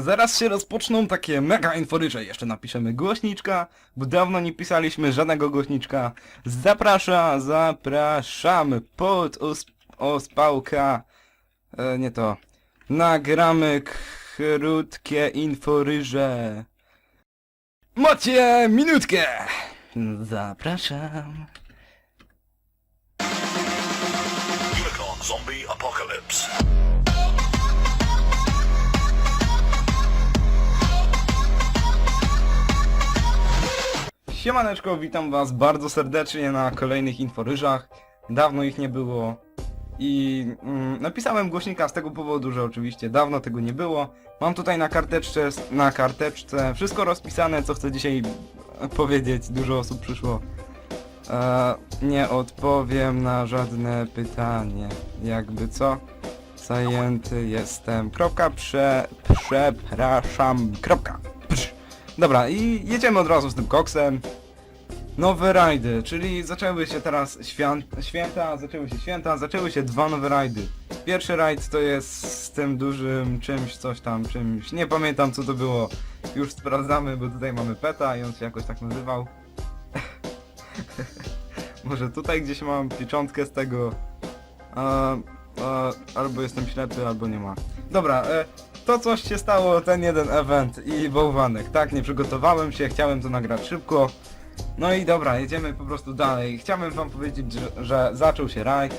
Zaraz się rozpoczną takie mega inforycze. Jeszcze napiszemy głośniczka, bo dawno nie pisaliśmy żadnego głośniczka. Zaprasza, zapraszamy pod os ospałka. E, nie to. Nagramy krótkie inforyże. Macie minutkę! Zapraszam. Unicorn Zombie Apocalypse. Siemaneczko, witam was bardzo serdecznie na kolejnych inforyżach. Dawno ich nie było. I mm, napisałem głośnika z tego powodu, że oczywiście dawno tego nie było. Mam tutaj na karteczce, na karteczce wszystko rozpisane, co chcę dzisiaj powiedzieć. Dużo osób przyszło. E, nie odpowiem na żadne pytanie. Jakby co? Zajęty jestem. Kropka, prze, przepraszam. Kropka. Dobra, i jedziemy od razu z tym koksem. Nowe rajdy, czyli zaczęły się teraz święta, zaczęły się święta, zaczęły się dwa nowe rajdy. Pierwszy rajd to jest z tym dużym czymś, coś tam, czymś, nie pamiętam co to było. Już sprawdzamy, bo tutaj mamy peta i on się jakoś tak nazywał. Może tutaj gdzieś mam pieczątkę z tego. Albo jestem ślepy, albo nie ma. Dobra, e, to coś się stało, ten jeden event i bałwanek. Tak, nie przygotowałem się, chciałem to nagrać szybko. No i dobra, jedziemy po prostu dalej. Chciałem wam powiedzieć, że, że zaczął się rajd.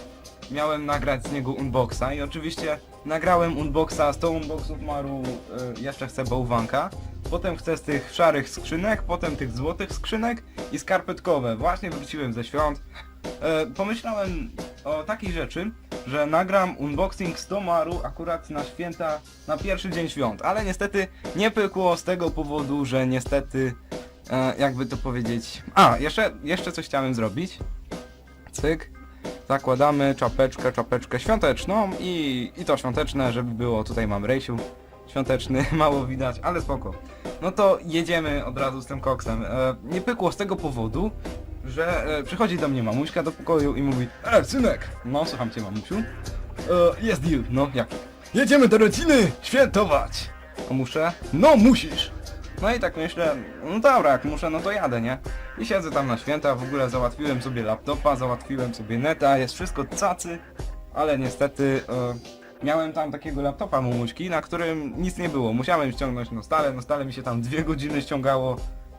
Miałem nagrać z niego unboxa i oczywiście nagrałem unboxa, z tą unboxów Maru y, jeszcze chcę bałwanka. Potem chcę z tych szarych skrzynek, potem tych złotych skrzynek i skarpetkowe. Właśnie wróciłem ze świąt. E, pomyślałem o takiej rzeczy, że nagram unboxing z Tomaru akurat na święta, na pierwszy dzień świąt, ale niestety nie pykło z tego powodu, że niestety, e, jakby to powiedzieć... A, jeszcze, jeszcze coś chciałem zrobić. Cyk. Zakładamy czapeczkę, czapeczkę świąteczną i, i to świąteczne, żeby było, tutaj mam rejsiu świąteczny, mało widać, ale spoko. No to jedziemy od razu z tym koksem. E, nie pykło z tego powodu, że e, przychodzi do mnie mamuśka do pokoju i mówi E, synek! No, słucham cię mamusiu. E, jest deal, no jaki? Jedziemy do rodziny świętować! Muszę? No, musisz! No i tak myślę, no dobra, jak muszę, no to jadę, nie? I siedzę tam na święta, w ogóle załatwiłem sobie laptopa, załatwiłem sobie neta, jest wszystko cacy, ale niestety e, miałem tam takiego laptopa mamuśki, na którym nic nie było. Musiałem ściągnąć no stale, no stale mi się tam dwie godziny ściągało,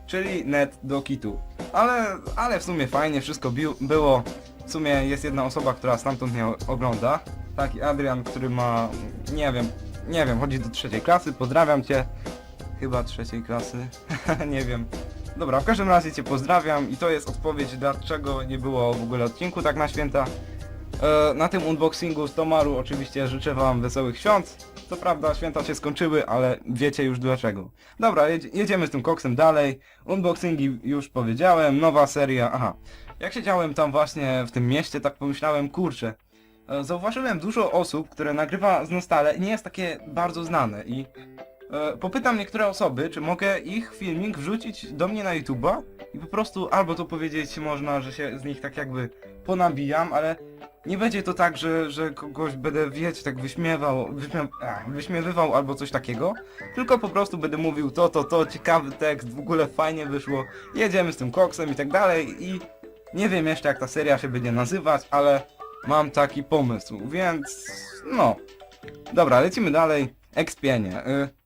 czyli net do kitu. Ale, ale w sumie fajnie, wszystko było. W sumie jest jedna osoba, która stamtąd mnie ogląda. Taki Adrian, który ma, nie wiem, nie wiem, chodzi do trzeciej klasy, pozdrawiam cię. Chyba trzeciej klasy, nie wiem. Dobra, w każdym razie cię pozdrawiam i to jest odpowiedź, dlaczego nie było w ogóle odcinku tak na święta. E, na tym unboxingu z Tomaru oczywiście życzę wam wesołych świąt. Co prawda święta się skończyły, ale wiecie już dlaczego. Dobra, jedzie, jedziemy z tym koksem dalej. Unboxingi już powiedziałem, nowa seria, aha. Jak siedziałem tam właśnie w tym mieście, tak pomyślałem, kurczę, e, zauważyłem dużo osób, które nagrywa z Nostale i nie jest takie bardzo znane i e, popytam niektóre osoby, czy mogę ich filmik wrzucić do mnie na YouTube'a i po prostu albo to powiedzieć można, że się z nich tak jakby ponabijam, ale nie będzie to tak, że, że kogoś będę, wiecie, tak wyśmiewał, wyśmiew, ach, wyśmiewywał albo coś takiego, tylko po prostu będę mówił to, to, to, ciekawy tekst, w ogóle fajnie wyszło, jedziemy z tym koksem i tak dalej i nie wiem jeszcze jak ta seria się będzie nazywać, ale mam taki pomysł, więc no. Dobra, lecimy dalej. Expienie. Y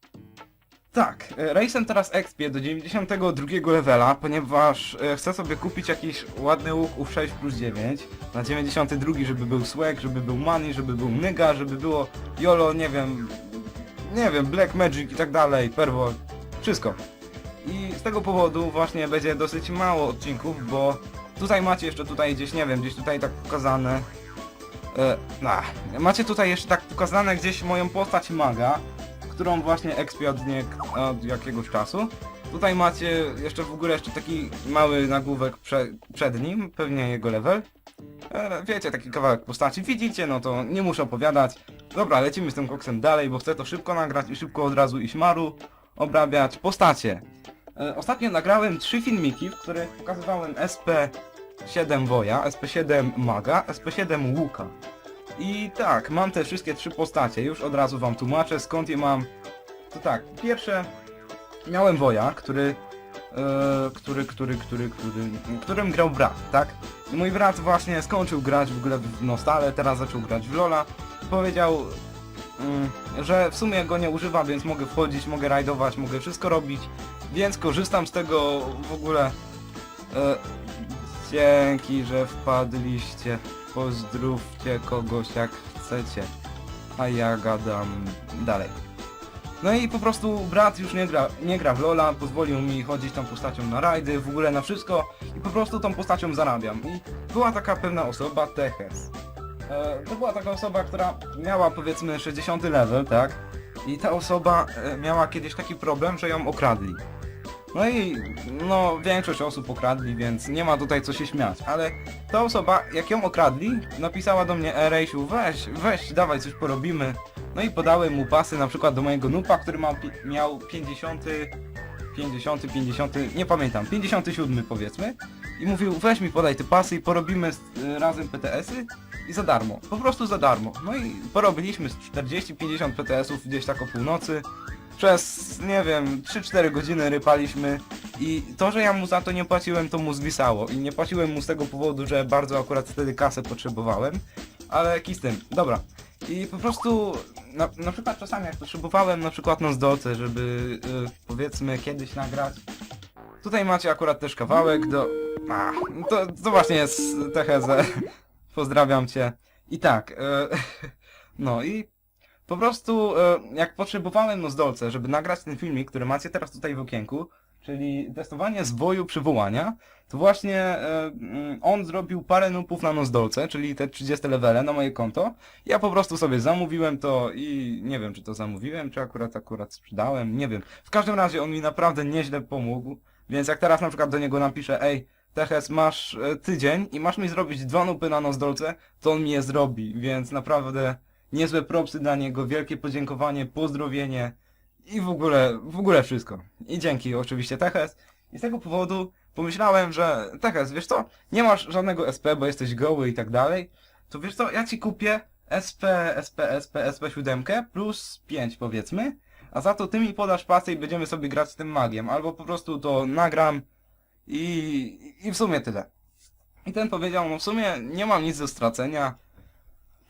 tak, e, rejsem teraz expię do 92 levela, ponieważ e, chcę sobie kupić jakiś ładny łuk u 6 plus 9 na 92, żeby był swag, żeby był money, żeby był nyga, żeby było YOLO, nie wiem, nie wiem, Black Magic i tak dalej, Perwo, wszystko. I z tego powodu właśnie będzie dosyć mało odcinków, bo tutaj macie jeszcze tutaj gdzieś, nie wiem, gdzieś tutaj tak pokazane, e, macie tutaj jeszcze tak pokazane gdzieś moją postać maga, którą właśnie expię od, nie, od jakiegoś czasu. Tutaj macie jeszcze w ogóle jeszcze taki mały nagłówek prze, przed nim, pewnie jego level. E, wiecie, taki kawałek postaci. Widzicie, no to nie muszę opowiadać. Dobra, lecimy z tym koksem dalej, bo chcę to szybko nagrać i szybko od razu iść maru, obrabiać postacie. E, ostatnio nagrałem trzy filmiki, w których pokazywałem SP7 Woja, SP7 Maga, SP7 Łuka. I tak, mam te wszystkie trzy postacie, już od razu wam tłumaczę skąd je mam. to tak, pierwsze miałem Woja, który, e, który, który, który, który, którym grał brat, tak? I mój brat właśnie skończył grać w ogóle w Nostale, teraz zaczął grać w Lola. Powiedział, mm, że w sumie go nie używa, więc mogę wchodzić, mogę rajdować, mogę wszystko robić, więc korzystam z tego w ogóle. E, dzięki, że wpadliście. Pozdrówcie kogoś jak chcecie. A ja gadam dalej. No i po prostu brat już nie gra, nie gra w Lola, pozwolił mi chodzić tą postacią na rajdy, w ogóle na wszystko i po prostu tą postacią zarabiam. I była taka pewna osoba, Teches. E, to była taka osoba, która miała powiedzmy 60 level, tak? I ta osoba e, miała kiedyś taki problem, że ją okradli. No i no większość osób okradli, więc nie ma tutaj co się śmiać, ale ta osoba, jak ją okradli, napisała do mnie Erejsiu, weź, weź, dawaj coś porobimy. No i podałem mu pasy na przykład do mojego nupa, który ma, miał 50, 50, 50, nie pamiętam, 57 powiedzmy. I mówił, weź mi podaj te pasy i porobimy z, y, razem PTS-y i za darmo, po prostu za darmo. No i porobiliśmy z 40-50 PTS-ów gdzieś tak o północy. Przez, nie wiem, 3-4 godziny rypaliśmy i to, że ja mu za to nie płaciłem, to mu zwisało. I nie płaciłem mu z tego powodu, że bardzo akurat wtedy kasę potrzebowałem, ale kij z tym. Dobra. I po prostu, na, na przykład czasami jak potrzebowałem na przykład na zdolce, żeby y, powiedzmy kiedyś nagrać. Tutaj macie akurat też kawałek do... A, to, to właśnie jest THZ. Pozdrawiam cię. I tak, y, no i po prostu e, jak potrzebowałem no zdolce, żeby nagrać ten filmik, który macie teraz tutaj w okienku, czyli testowanie zwoju przywołania, to właśnie mm, on zrobił parę nupów na nozdolce, czyli te 30 levele na moje konto. Ja po prostu sobie zamówiłem to i nie wiem czy to zamówiłem, czy akurat akurat sprzedałem, nie wiem. W każdym razie on mi naprawdę nieźle pomógł, więc jak teraz na przykład do niego napiszę, ej, Teches, masz e, tydzień i masz mi zrobić dwa nupy na nozdolce, to on mi je zrobi, więc naprawdę niezłe propsy dla niego, wielkie podziękowanie, pozdrowienie i w ogóle, w ogóle wszystko. I dzięki oczywiście Teches. I z tego powodu pomyślałem, że Teches, wiesz co, nie masz żadnego SP, bo jesteś goły i tak dalej, to wiesz co, ja ci kupię SP, SP, SP, SP7 plus 5 powiedzmy, a za to ty mi podasz pasy i będziemy sobie grać z tym magiem, albo po prostu to nagram i, i w sumie tyle. I ten powiedział, no w sumie nie mam nic do stracenia,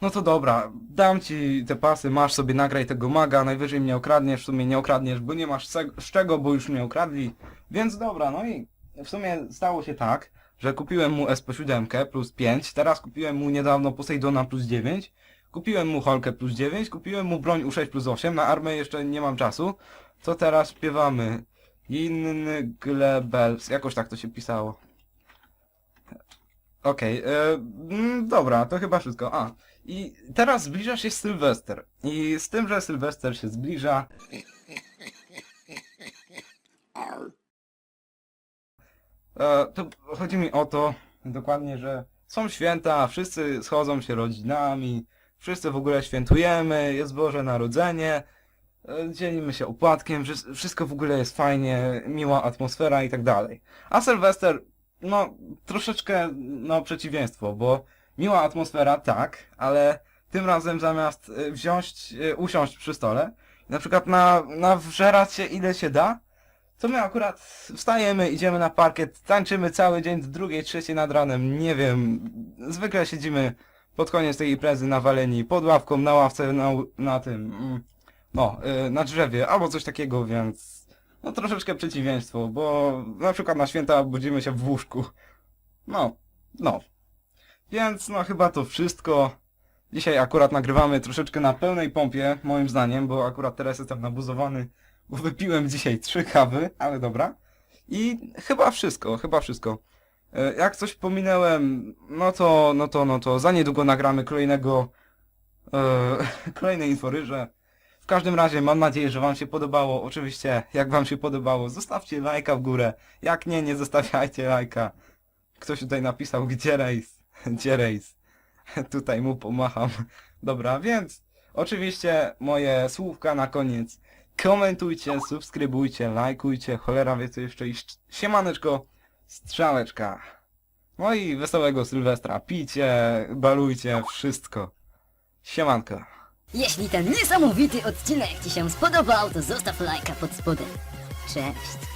no to dobra, dam ci te pasy, masz sobie, nagraj tego maga, najwyżej mnie okradniesz, w sumie nie okradniesz, bo nie masz z czego, bo już mnie okradli. Więc dobra, no i w sumie stało się tak, że kupiłem mu SP7 plus 5, teraz kupiłem mu niedawno Poseidona plus 9, kupiłem mu Holkę plus 9, kupiłem mu broń U6 plus 8, na armię jeszcze nie mam czasu, to teraz śpiewamy Inglebels, jakoś tak to się pisało. Okej, e, mm, dobra, to chyba wszystko. A, i teraz zbliża się Sylwester. I z tym, że Sylwester się zbliża... E, to chodzi mi o to, dokładnie, że są święta, wszyscy schodzą się rodzinami, wszyscy w ogóle świętujemy, jest Boże Narodzenie, e, dzielimy się opłatkiem, wszy- wszystko w ogóle jest fajnie, miła atmosfera i tak dalej. A Sylwester, no, troszeczkę, no, przeciwieństwo, bo miła atmosfera, tak, ale tym razem zamiast y, wziąć, y, usiąść przy stole, na przykład na, nawżerać się ile się da, to my akurat wstajemy, idziemy na parkiet, tańczymy cały dzień do drugiej, trzeciej nad ranem, nie wiem, zwykle siedzimy pod koniec tej imprezy nawaleni pod ławką, na ławce, na, na tym, no, na drzewie, albo coś takiego, więc no troszeczkę przeciwieństwo, bo na przykład na święta budzimy się w łóżku. No, no. Więc no chyba to wszystko. Dzisiaj akurat nagrywamy troszeczkę na pełnej pompie, moim zdaniem, bo akurat teraz jestem nabuzowany, bo wypiłem dzisiaj trzy kawy, ale dobra. I chyba wszystko, chyba wszystko. E, Jak coś pominęłem, no to, no to, no to za niedługo nagramy kolejnego, e, kolejnej inforyże. W każdym razie mam nadzieję, że wam się podobało. Oczywiście, jak wam się podobało, zostawcie lajka w górę. Jak nie, nie zostawiajcie lajka. Ktoś tutaj napisał, gdzie rejs? Gdzie? Tutaj mu pomacham. Dobra, więc oczywiście moje słówka na koniec. Komentujcie, subskrybujcie, lajkujcie, cholera wie co jeszcze i siemaneczko, strzałeczka. No i wesołego Sylwestra. Pijcie, balujcie, wszystko. Siemanko. Jeśli ten niesamowity odcinek Ci się spodobał, to zostaw lajka pod spodem. Cześć!